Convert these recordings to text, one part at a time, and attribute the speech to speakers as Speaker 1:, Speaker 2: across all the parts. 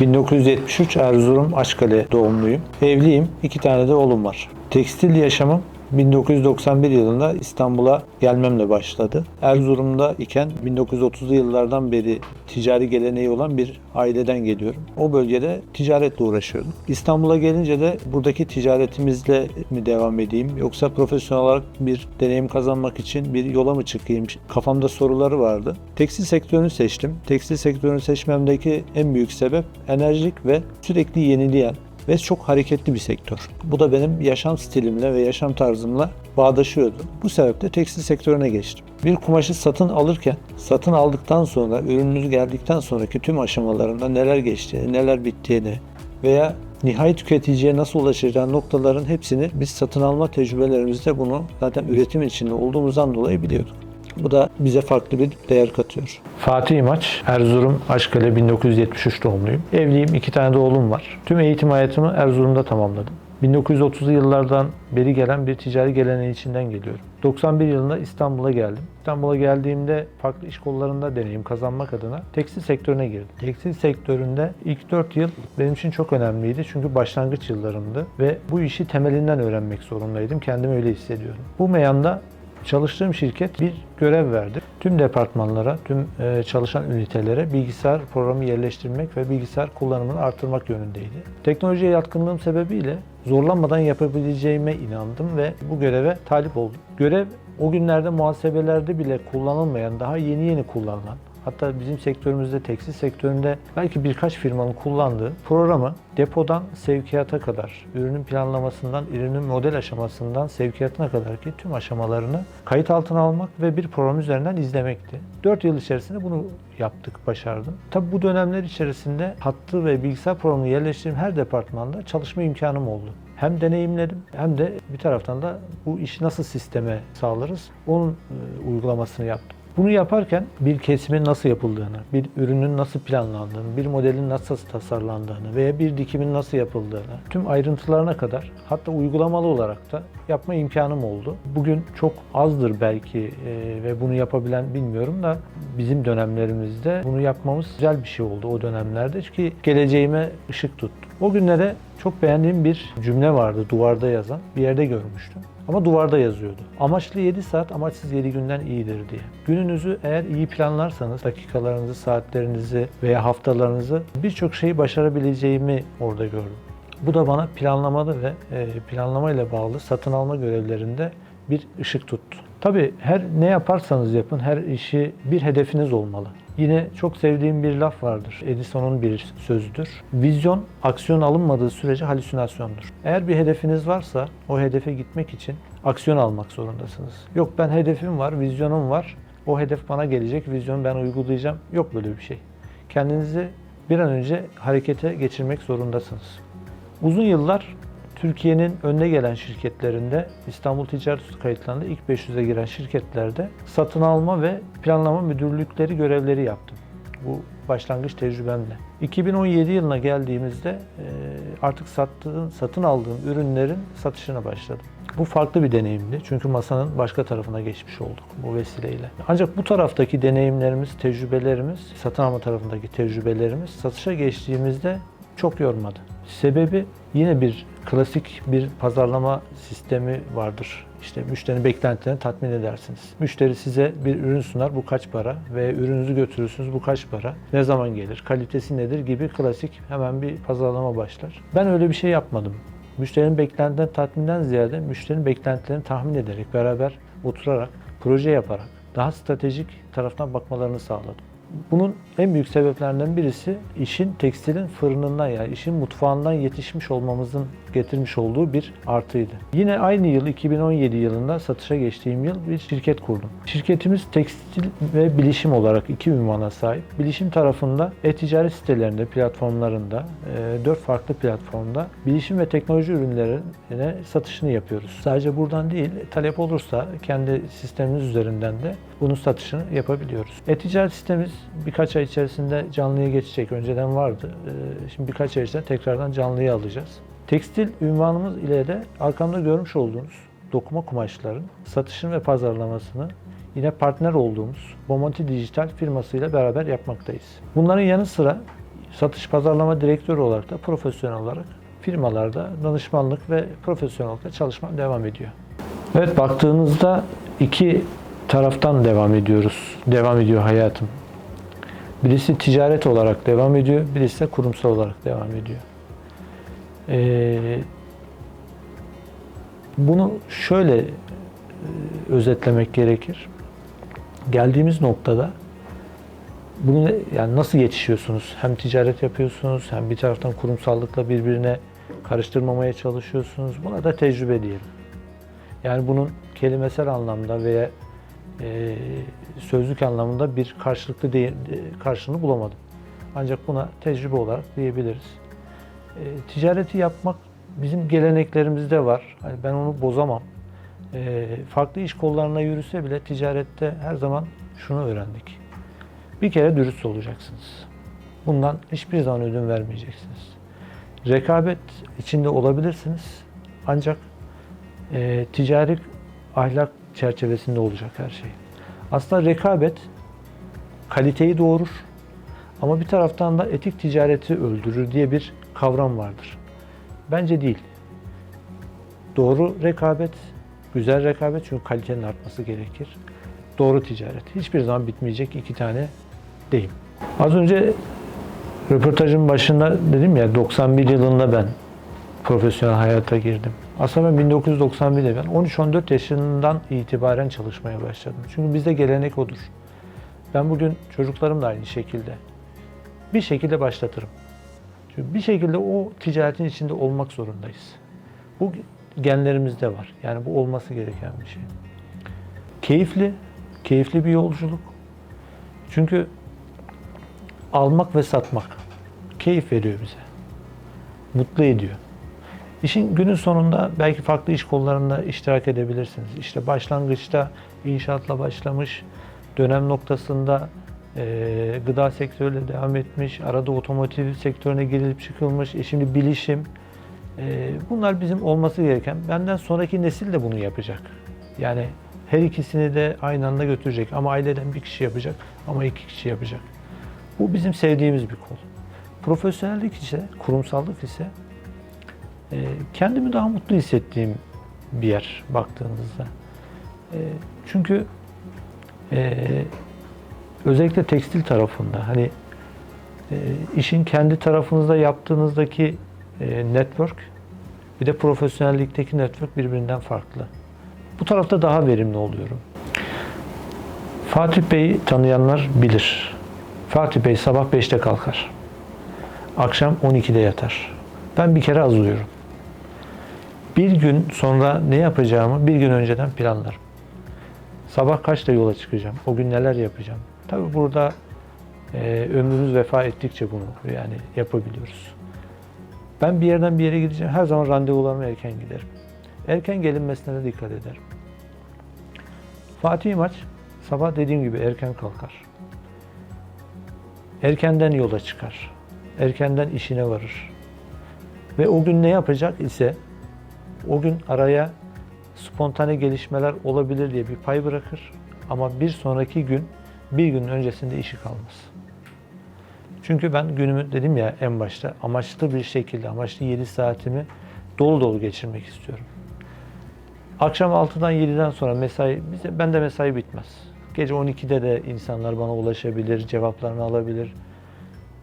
Speaker 1: 1973 Erzurum Aşkale doğumluyum. Evliyim. iki tane de oğlum var. Tekstil yaşamım 1991 yılında İstanbul'a gelmemle başladı. Erzurum'da iken 1930'lu yıllardan beri ticari geleneği olan bir aileden geliyorum. O bölgede ticaretle uğraşıyordum. İstanbul'a gelince de buradaki ticaretimizle mi devam edeyim yoksa profesyonel olarak bir deneyim kazanmak için bir yola mı çıkayım? Kafamda soruları vardı. Tekstil sektörünü seçtim. Tekstil sektörünü seçmemdeki en büyük sebep enerjik ve sürekli yenileyen ve çok hareketli bir sektör. Bu da benim yaşam stilimle ve yaşam tarzımla bağdaşıyordu. Bu sebeple tekstil sektörüne geçtim. Bir kumaşı satın alırken, satın aldıktan sonra, ürününüz geldikten sonraki tüm aşamalarında neler geçtiğini, neler bittiğini veya nihai tüketiciye nasıl ulaşacağı noktaların hepsini biz satın alma tecrübelerimizde bunu zaten üretim içinde olduğumuzdan dolayı biliyorduk. Bu da bize farklı bir değer katıyor. Fatih İmaç, Erzurum Aşkale 1973 doğumluyum. Evliyim, iki tane de oğlum var. Tüm eğitim hayatımı Erzurum'da tamamladım. 1930'lu yıllardan beri gelen bir ticari geleneği içinden geliyorum. 91 yılında İstanbul'a geldim. İstanbul'a geldiğimde farklı iş kollarında deneyim kazanmak adına tekstil sektörüne girdim. Tekstil sektöründe ilk 4 yıl benim için çok önemliydi çünkü başlangıç yıllarımdı ve bu işi temelinden öğrenmek zorundaydım. Kendimi öyle hissediyorum. Bu meyanda Çalıştığım şirket bir görev verdi. Tüm departmanlara, tüm e, çalışan ünitelere bilgisayar programı yerleştirmek ve bilgisayar kullanımını artırmak yönündeydi. Teknolojiye yatkınlığım sebebiyle zorlanmadan yapabileceğime inandım ve bu göreve talip oldum. Görev o günlerde muhasebelerde bile kullanılmayan, daha yeni yeni kullanılan, Hatta bizim sektörümüzde, tekstil sektöründe belki birkaç firmanın kullandığı programı depodan sevkiyata kadar, ürünün planlamasından, ürünün model aşamasından sevkiyatına kadar ki tüm aşamalarını kayıt altına almak ve bir program üzerinden izlemekti. 4 yıl içerisinde bunu yaptık, başardım. Tabi bu dönemler içerisinde hattı ve bilgisayar programını yerleştirdiğim her departmanda çalışma imkanım oldu. Hem deneyimledim hem de bir taraftan da bu işi nasıl sisteme sağlarız onun e, uygulamasını yaptım. Bunu yaparken bir kesimin nasıl yapıldığını, bir ürünün nasıl planlandığını, bir modelin nasıl tasarlandığını veya bir dikimin nasıl yapıldığını, tüm ayrıntılarına kadar hatta uygulamalı olarak da yapma imkanım oldu. Bugün çok azdır belki e, ve bunu yapabilen bilmiyorum da bizim dönemlerimizde bunu yapmamız güzel bir şey oldu o dönemlerde ki geleceğime ışık tuttu. O günlere çok beğendiğim bir cümle vardı duvarda yazan. Bir yerde görmüştüm. Ama duvarda yazıyordu. Amaçlı 7 saat, amaçsız 7 günden iyidir diye. Gününüzü eğer iyi planlarsanız, dakikalarınızı, saatlerinizi veya haftalarınızı birçok şeyi başarabileceğimi orada gördüm. Bu da bana planlamalı ve e, planlama ile bağlı satın alma görevlerinde bir ışık tuttu. Tabii her ne yaparsanız yapın, her işi bir hedefiniz olmalı. Yine çok sevdiğim bir laf vardır. Edison'un bir sözüdür. Vizyon, aksiyon alınmadığı sürece halüsinasyondur. Eğer bir hedefiniz varsa o hedefe gitmek için aksiyon almak zorundasınız. Yok ben hedefim var, vizyonum var. O hedef bana gelecek, vizyonu ben uygulayacağım. Yok böyle bir şey. Kendinizi bir an önce harekete geçirmek zorundasınız. Uzun yıllar Türkiye'nin önde gelen şirketlerinde İstanbul Ticaret kayıtlarında ilk 500'e giren şirketlerde satın alma ve planlama müdürlükleri görevleri yaptım. Bu başlangıç tecrübemle. 2017 yılına geldiğimizde artık sattığım, satın aldığım ürünlerin satışına başladım. Bu farklı bir deneyimdi. Çünkü masanın başka tarafına geçmiş olduk bu vesileyle. Ancak bu taraftaki deneyimlerimiz, tecrübelerimiz, satın alma tarafındaki tecrübelerimiz satışa geçtiğimizde çok yormadı. Sebebi yine bir klasik bir pazarlama sistemi vardır. İşte müşterinin beklentilerini tatmin edersiniz. Müşteri size bir ürün sunar, bu kaç para ve ürününüzü götürürsünüz, bu kaç para, ne zaman gelir, kalitesi nedir gibi klasik hemen bir pazarlama başlar. Ben öyle bir şey yapmadım. Müşterinin beklentilerini tatminden ziyade müşterinin beklentilerini tahmin ederek, beraber oturarak, proje yaparak daha stratejik taraftan bakmalarını sağladım. Bunun en büyük sebeplerinden birisi işin tekstilin fırınından yani işin mutfağından yetişmiş olmamızın getirmiş olduğu bir artıydı. Yine aynı yıl 2017 yılında satışa geçtiğim yıl bir şirket kurdum. Şirketimiz tekstil ve bilişim olarak iki ünvana sahip. Bilişim tarafında e-ticaret sitelerinde, platformlarında, e, dört farklı platformda bilişim ve teknoloji ürünlerine satışını yapıyoruz. Sadece buradan değil, talep olursa kendi sistemimiz üzerinden de bunun satışını yapabiliyoruz. E-ticaret sitemiz birkaç ay içerisinde canlıya geçecek. Önceden vardı. Ee, Şimdi birkaç ay içerisinde tekrardan canlıya alacağız. Tekstil ünvanımız ile de arkamda görmüş olduğunuz dokuma kumaşların satışını ve pazarlamasını yine partner olduğumuz Bomonti Dijital firmasıyla beraber yapmaktayız. Bunların yanı sıra Satış pazarlama direktörü olarak da profesyonel olarak firmalarda danışmanlık ve profesyonel olarak çalışmam devam ediyor. Evet baktığınızda iki taraftan devam ediyoruz. Devam ediyor hayatım. Birisi ticaret olarak devam ediyor, birisi de kurumsal olarak devam ediyor. Ee, bunu şöyle e, özetlemek gerekir. Geldiğimiz noktada bunu yani nasıl yetişiyorsunuz? Hem ticaret yapıyorsunuz, hem bir taraftan kurumsallıkla birbirine karıştırmamaya çalışıyorsunuz. Buna da tecrübe diyelim. Yani bunun kelimesel anlamda veya e, sözlük anlamında bir karşılıklı değil, karşılığını bulamadım. Ancak buna tecrübe olarak diyebiliriz. E, ticareti yapmak bizim geleneklerimizde var. Hani ben onu bozamam. E, farklı iş kollarına yürüse bile ticarette her zaman şunu öğrendik. Bir kere dürüst olacaksınız. Bundan hiçbir zaman ödün vermeyeceksiniz. Rekabet içinde olabilirsiniz. Ancak e, ticari ahlak çerçevesinde olacak her şey. Aslında rekabet kaliteyi doğurur ama bir taraftan da etik ticareti öldürür diye bir kavram vardır. Bence değil. Doğru rekabet, güzel rekabet çünkü kalitenin artması gerekir. Doğru ticaret. Hiçbir zaman bitmeyecek iki tane deyim. Az önce röportajın başında dedim ya 91 yılında ben profesyonel hayata girdim. Aslında ben 1991'de ben 13-14 yaşından itibaren çalışmaya başladım. Çünkü bizde gelenek odur. Ben bugün çocuklarım da aynı şekilde. Bir şekilde başlatırım. Çünkü bir şekilde o ticaretin içinde olmak zorundayız. Bu genlerimizde var. Yani bu olması gereken bir şey. Keyifli, keyifli bir yolculuk. Çünkü almak ve satmak keyif veriyor bize. Mutlu ediyor. İşin günün sonunda belki farklı iş kollarında iştirak edebilirsiniz. İşte başlangıçta inşaatla başlamış, dönem noktasında e, gıda sektörüyle devam etmiş, arada otomotiv sektörüne girilip çıkılmış, e şimdi bilişim. E, bunlar bizim olması gereken, benden sonraki nesil de bunu yapacak. Yani her ikisini de aynı anda götürecek ama aileden bir kişi yapacak ama iki kişi yapacak. Bu bizim sevdiğimiz bir kol. Profesyonellik ise, kurumsallık ise kendimi daha mutlu hissettiğim bir yer baktığınızda. E, çünkü e, özellikle tekstil tarafında hani e, işin kendi tarafınızda yaptığınızdaki e, network bir de profesyonellikteki network birbirinden farklı. Bu tarafta daha verimli oluyorum. Fatih Bey'i tanıyanlar bilir. Fatih Bey sabah 5'te kalkar. Akşam 12'de yatar. Ben bir kere az uyuyorum. Bir gün sonra ne yapacağımı bir gün önceden planlarım. Sabah kaçta yola çıkacağım? O gün neler yapacağım? Tabi burada e, ömrümüz vefa ettikçe bunu yani yapabiliyoruz. Ben bir yerden bir yere gideceğim. Her zaman randevularıma erken giderim. Erken gelinmesine de dikkat ederim. Fatih Maç sabah dediğim gibi erken kalkar. Erkenden yola çıkar. Erkenden işine varır. Ve o gün ne yapacak ise o gün araya spontane gelişmeler olabilir diye bir pay bırakır. Ama bir sonraki gün bir gün öncesinde işi kalmaz. Çünkü ben günümü dedim ya en başta amaçlı bir şekilde, amaçlı 7 saatimi dolu dolu geçirmek istiyorum. Akşam 6'dan 7'den sonra mesai, bize, bende mesai bitmez. Gece 12'de de insanlar bana ulaşabilir, cevaplarını alabilir.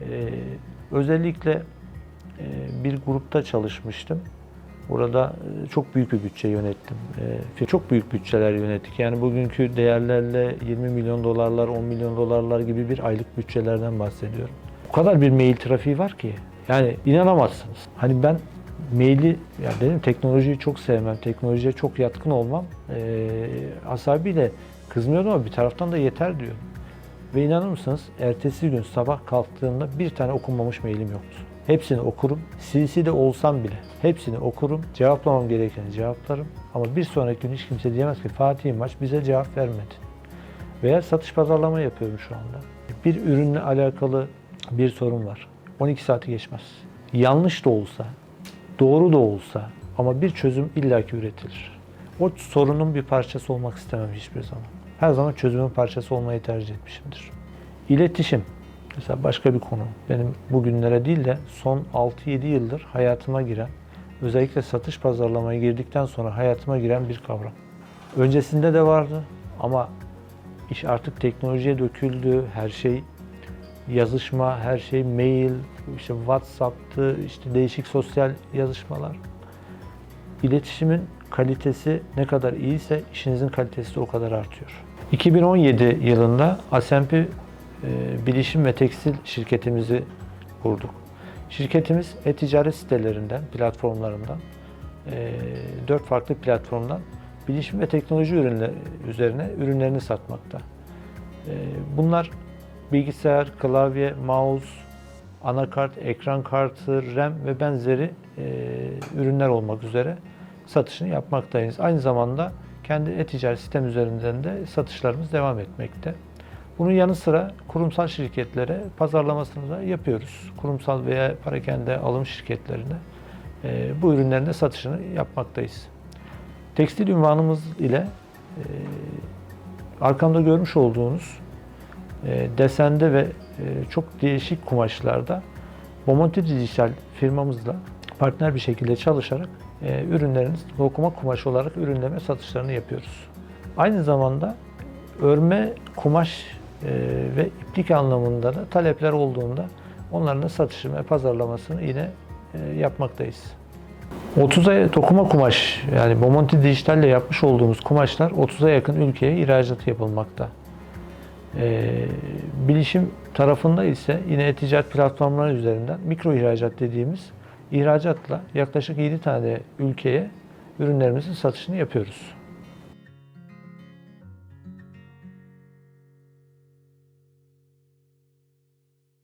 Speaker 1: Ee, özellikle e, bir grupta çalışmıştım. Burada e, çok büyük bir bütçe yönettim. E, Çok büyük bütçeler yönettik. Yani bugünkü değerlerle 20 milyon dolarlar, 10 milyon dolarlar gibi bir aylık bütçelerden bahsediyorum. O kadar bir mail trafiği var ki. Yani inanamazsınız. Hani ben maili, ya benim teknolojiyi çok sevmem, teknolojiye çok yatkın olmam e, asabiyle kızmıyordum ama bir taraftan da yeter diyorum. Ve inanır mısınız ertesi gün sabah kalktığımda bir tane okunmamış mailim yoktu. Hepsini okurum. CC'de olsam bile hepsini okurum. Cevaplamam gerekeni cevaplarım. Ama bir sonraki gün hiç kimse diyemez ki Fatih Maç bize cevap vermedi. Veya satış pazarlama yapıyorum şu anda. Bir ürünle alakalı bir sorun var. 12 saati geçmez. Yanlış da olsa, doğru da olsa ama bir çözüm illaki üretilir. O sorunun bir parçası olmak istemem hiçbir zaman. Her zaman çözümün parçası olmayı tercih etmişimdir. İletişim. Mesela başka bir konu. Benim bugünlere değil de son 6-7 yıldır hayatıma giren, özellikle satış pazarlamaya girdikten sonra hayatıma giren bir kavram. Öncesinde de vardı ama iş artık teknolojiye döküldü. Her şey yazışma, her şey mail, işte WhatsApp'tı, işte değişik sosyal yazışmalar. İletişimin kalitesi ne kadar iyiyse işinizin kalitesi de o kadar artıyor. 2017 yılında e, Bilişim ve Tekstil şirketimizi kurduk. Şirketimiz e-ticaret sitelerinden, platformlarından, e, dört farklı platformdan bilişim ve teknoloji ürünleri üzerine ürünlerini satmakta. E, Bunlar bilgisayar, klavye, mouse, anakart, ekran kartı, RAM ve benzeri e, ürünler olmak üzere satışını yapmaktayız. Aynı zamanda kendi e-ticaret sistem üzerinden de satışlarımız devam etmekte. Bunun yanı sıra kurumsal şirketlere pazarlamasını da yapıyoruz. Kurumsal veya parakende alım şirketlerine e, bu ürünlerin de satışını yapmaktayız. Tekstil ünvanımız ile e, arkamda görmüş olduğunuz e, desende ve e, çok değişik kumaşlarda Bomonti Dijital firmamızla partner bir şekilde çalışarak e, ürünlerimiz dokuma kumaş olarak ürünleme satışlarını yapıyoruz. Aynı zamanda örme kumaş ve iplik anlamında da talepler olduğunda onların da satışını ve pazarlamasını yine e, yapmaktayız. 30'a dokuma kumaş yani Bomonti Dijital ile yapmış olduğumuz kumaşlar 30'a yakın ülkeye ihracat yapılmakta. Ee, bilişim tarafında ise yine e-ticaret platformları üzerinden mikro ihracat dediğimiz ihracatla yaklaşık 7 tane ülkeye ürünlerimizin satışını yapıyoruz.